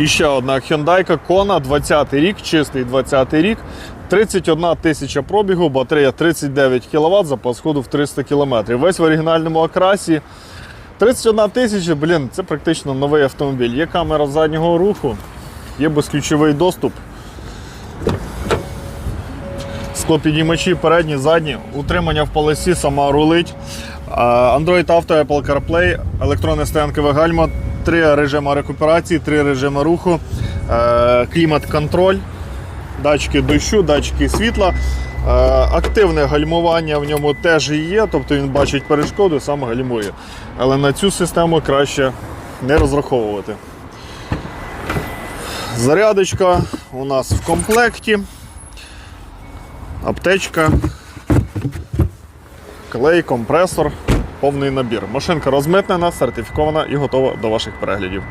І ще одна Hyundai Kona, 20 рік, чистий 20 рік. 31 тисяча пробігу, батарея 39 кВт, запас ходу в 300 км. Весь в оригінальному окрасі. 31 тисяча, блін, це практично новий автомобіль. Є камера заднього руху, є безключовий доступ. Склопідіймачі передні, задні, утримання в полосі, сама рулить. Android Auto, Apple CarPlay, електронне стоянкове гальмо, три режими рекуперації, три режими руху, е, клімат-контроль, датчики дощу, датчики світла. Е, Активне гальмування в ньому теж є, тобто він бачить перешкоду, сам гальмує. Але на цю систему краще не розраховувати. Зарядочка у нас в комплекті аптечка, клей, компресор, повний набір. Машинка розмитнена, сертифікована і готова до ваших переглядів.